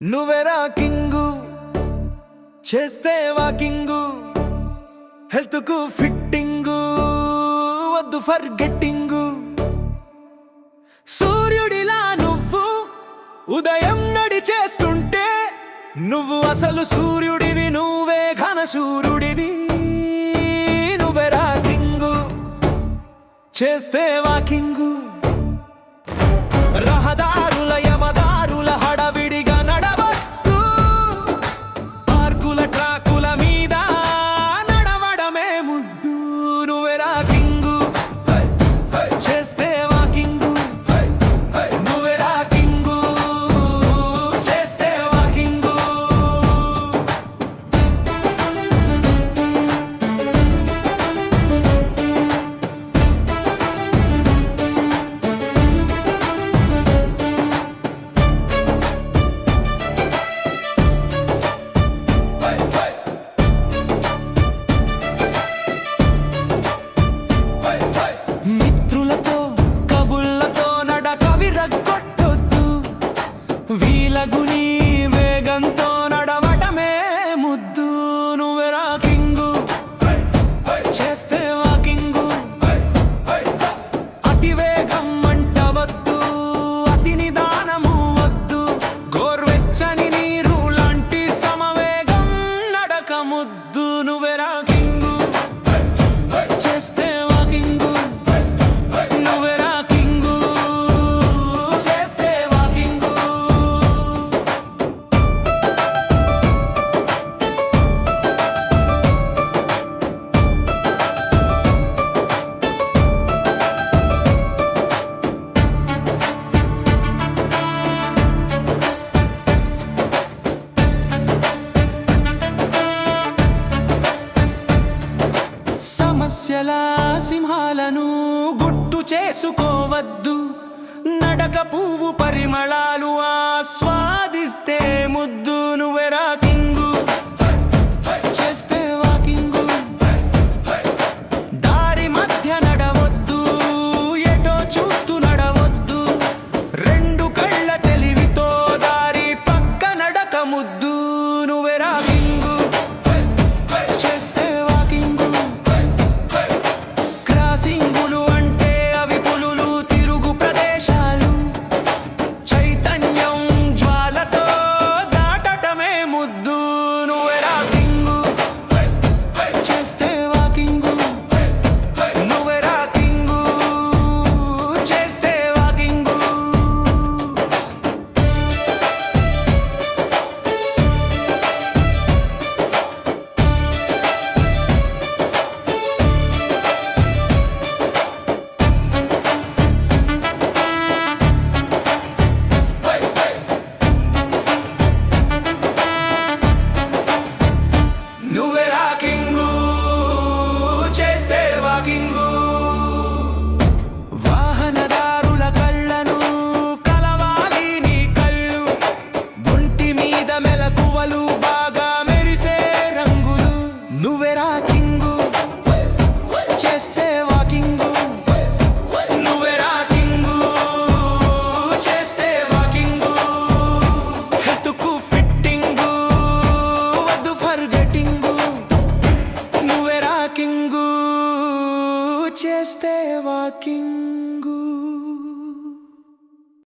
నువ్వెరా king? చేస్తే walking? హెల్త్కు fitting? వద్దు ఫర్ గెట్టింగు సూర్యుడిలా నువ్వు ఉదయం నడి చేస్తుంటే నువ్వు అసలు సూర్యుడివి నువ్వే ఘన సూర్యుడివి నువ్వెరా కింగు? చేస్తే వాకింగు? రహదా వీలగుని వేగంతో నడవటమే ముద్దు. నువ్వెరా కింగు. చేస్తే సమస్యల సింహాలను గుర్తు చేసుకోవద్దు. నడక పువ్వు పరిమళాలు చేస్తే వాకింగ్. నువ్వే చేస్తే వాకింగ్. ఫిట్టింగ్. నువ్వే చేస్తే వాకింగు.